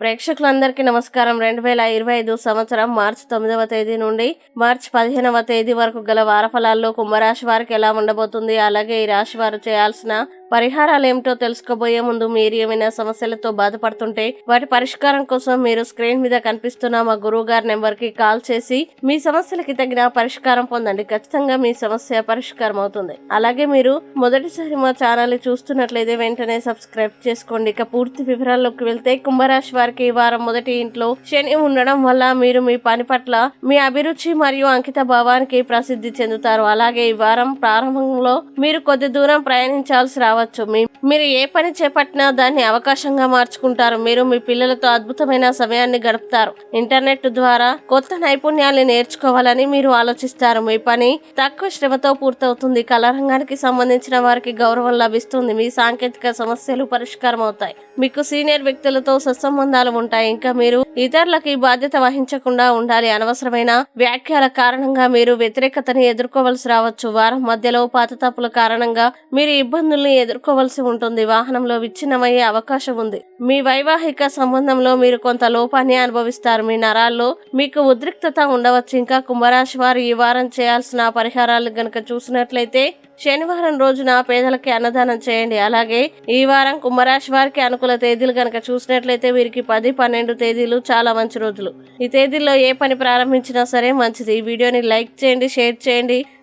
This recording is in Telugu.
ప్రేక్షకులందరికీ నమస్కారం. రెండు వేల ఇరవై ఐదు సంవత్సరం మార్చి తొమ్మిదవ తేదీ నుండి మార్చి పదిహేనవ తేదీ వరకు గల వారఫలాల్లో కుంభరాశి వారికి ఎలా ఉండబోతుంది? అలాగే ఈ రాశి వారు చేయాల్సిన పరిహారాలు ఏమిటో తెలుసుకోబోయే ముందు మీరు ఏమైనా సమస్యలతో బాధపడుతుంటే వాటి పరిష్కారం కోసం మీరు స్క్రీన్ మీద కనిపిస్తున్న మా గురువు గారి నెంబర్కి కాల్ చేసి మీ సమస్యలకి తగిన పరిష్కారం పొందండి. ఖచ్చితంగా మీ సమస్య పరిష్కారం అవుతుంది. అలాగే మీరు మొదటిసారి మా ఛానల్ చూస్తున్నట్లయితే వెంటనే సబ్స్క్రైబ్ చేసుకోండి. ఇక పూర్తి వివరాల్లోకి వెళ్తే కుంభరాశి వారికి ఈ వారం మొదటి ఇంట్లో శని ఉండడం వల్ల మీరు మీ పని పట్ల మీ అభిరుచి మరియు అంకిత భావానికి ప్రసిద్ధి చెందుతారు. అలాగే ఈ వారం ప్రారంభంలో మీరు కొద్ది దూరం ప్రయాణించాల్సి రావచ్చు మీ మీరు ఏ పని చేపట్టినా దాన్ని అవకాశంగా మార్చుకుంటారు. మీరు మీ పిల్లలతో అద్భుతమైన సమయాన్ని గడుపుతారు. ఇంటర్నెట్ ద్వారా కొత్త నైపుణ్యాన్ని నేర్చుకోవాలని మీరు ఆలోచిస్తారు. మీ పని తక్కువ శ్రమతో పూర్తవుతుంది. కళారంగానికి సంబంధించిన వారికి గౌరవం లభిస్తుంది. మీ సాంకేతిక సమస్యలు పరిష్కారం అవుతాయి మీకు సీనియర్ వ్యక్తులతో సత్సంబంధాలు ఉంటాయి. ఇంకా మీరు ఇతరులకి బాధ్యత వహించకుండా ఉండాలి. అనవసరమైన వ్యాఖ్యల కారణంగా మీరు వ్యతిరేకతని ఎదుర్కోవలసి రావచ్చు. వారం మధ్యలో పాత తప్పుల కారణంగా మీరు ఇబ్బందుల్ని ఎదుర్కోవలసి ఉంటుంది. వాహనంలో విచ్ఛిన్నమయ్యే అవకాశం ఉంది. మీ వైవాహిక సంబంధంలో మీరు కొంత లోపాన్ని అనుభవిస్తారు. మీ నరాల్లో మీకు ఉద్రిక్తత ఉండవచ్చు. ఇంకా కుంభరాశి వారు ఈ వారం చేయాల్సిన పరిహారాలు గనుక చూసినట్లయితే శనివారం రోజున పేదలకి అన్నదానం చేయండి. అలాగే ఈ వారం కుంభరాశి వారికి అనుకూల తేదీలు కనుక చూసినట్లయితే వీరికి పది పన్నెండు తేదీలు చాలా మంచి రోజులు. ఈ తేదీల్లో ఏ పని ప్రారంభించినా సరే మంచిది. ఈ వీడియోని లైక్ చేయండి షేర్ చేయండి.